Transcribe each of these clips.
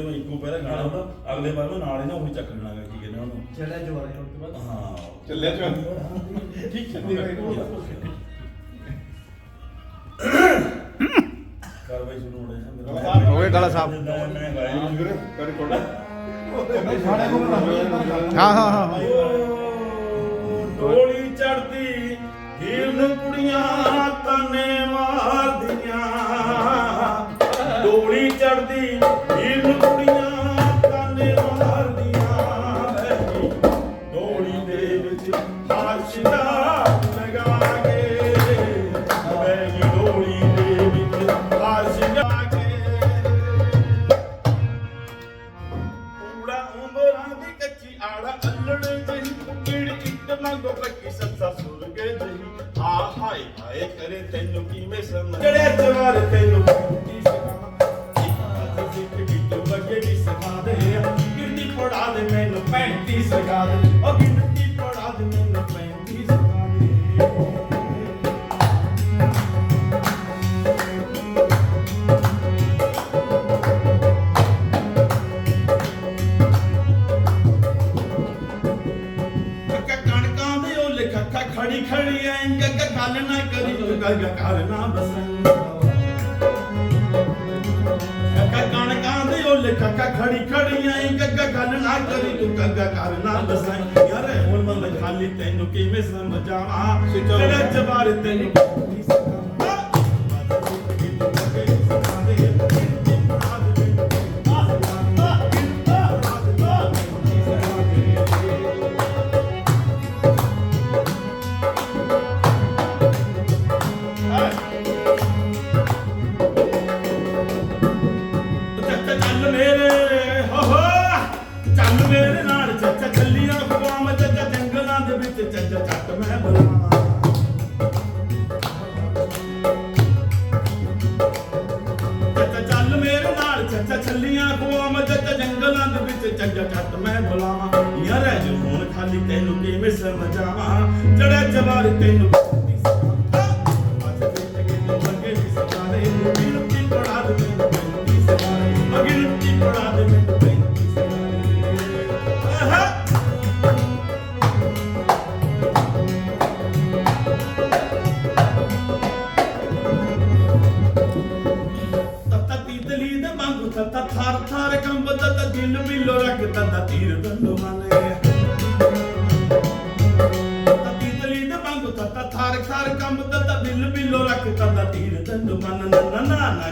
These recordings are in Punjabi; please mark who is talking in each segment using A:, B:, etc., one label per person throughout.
A: ਉਹਦੇ ਵਿੱਚ ਇੱਕੋ ਪਹਿਲਾਂ ਗਾਣਾ ਹੁੰਦਾ ਅਗਲੇ ਵਾਰ ਮੈਂ ਨਾਲ ਹੀ ਨਾ ਉਹੀ ਚੱਕ ਲੈਣਾ ਗਾ, ਕੀ ਕਹਿੰਦੇ ਉਹਨੂੰ।
B: ਚੜਿਆ ਜਵਾਰੇ ਹੁਣ ਤੋਂ ਬਾਅਦ।
A: ਹਾਂ।
C: ਚੱਲਿਆ ਚੱਲ
B: ਠੀਕ ਚੱਲੀ ਗਈ
A: ਕਾਰਵਾਈ ਸ਼ੁਰੂ ਹੋ ਰਹੀ ਹੈ
C: ਗਲਾ ਸਾਹਿਬ।
D: ਹੋ ਗਏ ਗਲਾ
A: ਮੈਂ ਗਾਇਆ
C: ਹਾਂ ਵੀਰੇ ਕਰ ਕੋਲ
B: ਸਾਡੇ ਕੋਲ ਨਾ ਹੋਇਆ
D: ਹਾਂ ਹਾਂ ਹਾਂ।
A: ਡੋਲੀ ਚੜਦੀ ਹੀਰਨ ਕੁੜੀਆਂ ਤਾਨੇ ਮਾਰਦੀਆਂ ਡੋਲੀ ਚੜਦੀ ਹੀਰਨ ਕੁੜੀਆਂ ਤਾਨੇ ਮਾਰਦੀਆਂ ਡੋਲੀ ਦੇ ਵਿੱਚ ਹਾਸ਼ਿਦਾ ਲਗਾ ਕੇ ਬੈਗੀ ਡੋਲੀ ਦੇ ਵਿੱਚ ਹਾਸ਼ਿਦਾ ਕੇ। ਪੂੜਾ ਉਮਰਾਂ ਦੀ ਕੱਚੀ ਆੜਾ ਅੱਲੜ ਜਹੀ ਕੀੜ ਇੱਟ ਮੰਗੋ ਪੱਕੀ ਸੰਸਾ ਸੁਰਗੇ ਜਹੀ ਆ ਹਾਏ ਹਾਏ ਕਰੇ ਤੈਨੂੰ ਕਿਵੇਂ ਸਮਝ? ਜਿਹੜੇ ਜਵਾਰ ਤੈਨੂੰ ਗੱਗਾ ਗੱਲ ਨਾ ਕਰੀ ਤੂੰ ਗੱਗਾ ਕਰ ਨਾ ਬਸੰ। ਕੱਕਾ ਕਣਕਾਂ ਦੇ ਉਹ ਲਿਖਾ ਖੜੀ ਖੜੀ ਐ ਗੱਗਾ ਗੱਲ ਨਾ ਕਰੀ ਤੂੰ ਗੱਗਾ ਕਰ ਨਾ ਬਸੰ। ਯਾਰ ਹੁਣ ਮਨ ਖਾਲੀ ਤੈਨੂੰ ਕਿਵੇਂ ਸਮਝਾਵਾਂ? ਚੱਲ ਮੇਰੇ ਨਾਲ ਚੱਚਾ ਚੱਲੀਆਂ ਖਵਾਮ ਚੱਚਾ ਜੰਗਲਾਂ ਦੇ ਵਿੱਚ ਚੱਚਾ ਚੱਟ ਮੈਂ ਬੁਲਾਵਾਂ। ਚੱਚਾ ਚੱਲ ਮੇਰੇ ਨਾਲ ਚੱਚਾ ਚੱਲੀਆਂ ਖਵਾਮ ਚੱਚਾ ਜੰਗਲਾਂ ਦੇ ਵਿੱਚ ਚੱਚਾ ਚੱਟ ਮੈਂ ਬੁਲਾਵਾਂ। ਯਾਰ ਜੋ ਖਾਲੀ ਤੈਨੂੰ ਕਿਵੇਂ ਸਮਝਾਵਾਂ? ਜੜਾ ਜਵਾਰ ਤੈਨੂੰ ਕੰਬਦਾ ਤਾ ਦਿਲ ਮਿਲੋ ਰੱਖ ਤਤਾ ਤੀਰ ਦੰਦੋ ਮਨੇ। ਤਤਾ ਤੀਤਲੀ ਦੇ ਵਾਂਗੂ ਤਤਾ ਥਾਰ ਥਾਰ ਕੰਬਦਾ ਤਾ ਦਿਲ ਮਿਲੋ ਰੱਖ ਤਤਾ ਤੀਰ ਦੰਦੋ ਮਨ। ਨਾ ਨਾ ਨਾ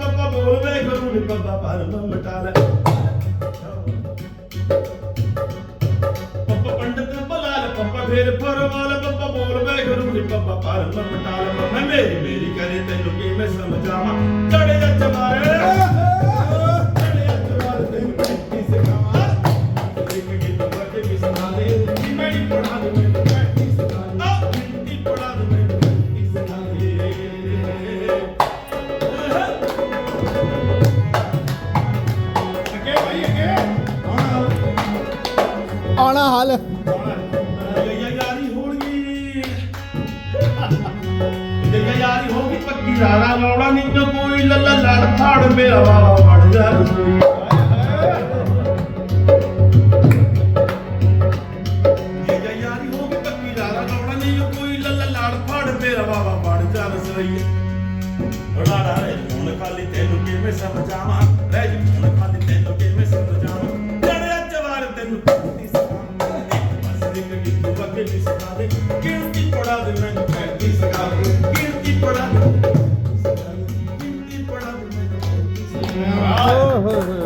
A: ਫੜ ਬੋਲ ਵੇ, ਗੁਰੂ ਨੀ ਪਾਪਾ ਪਰ ਮਟਾ ਲੈ। ਪਾਪਾ ਪੰਡਤ ਬੁਲਾ ਲੈ ਫੇਰ ਫੜ ਵਾਲਾ ਬੋਲ ਵੇ, ਗੁਰੂ ਨੀ ਪਾਪਾ ਪਰ ਮਟਾ ਲੈ। ਮੈਂ ਮੇਰੀ ਮੇਰੀ ਕਰੇ, ਤੈਨੂੰ ਕਿਵੇਂ ਸਮਝਾਵਾਂ? ਚੜੇ ਜਾ ਚਵਾਰੇ
D: ਹਾਲ
A: ਗਈਆ ਯਾਰੀ ਹੋਣੀ ਗਈਆ ਯਾਰੀ ਹੋ ਪੱਕੀ ਰਾਰਾ ਲਾਉਣਾ ਨਹੀਂ ਤੇ ਕੋਈ ਲੱਲਾ ਲੜ ਫੜ ਮੇਰਾ ਵਾਵਾ ਵੜ ਜਾ ਰਸੋਈ। ਗਈਆ ਰੇ, ਹੁਣ ਖਾਲੀ ਤੈਨੂੰ ਕਿਵੇਂ ਸਮਝਾਵਾਂ? ਰਹਿ ਹੁਣ ਖਾਲੀ ਤੈਨੂੰ ਕਿਵੇਂ ਸਮਝਾਵਾਂ? ਜੜਿਆ ਜਵਾਰ ਤੈਨੂੰ ਪੜਾ ਦੇ ਗਿਣਤੀ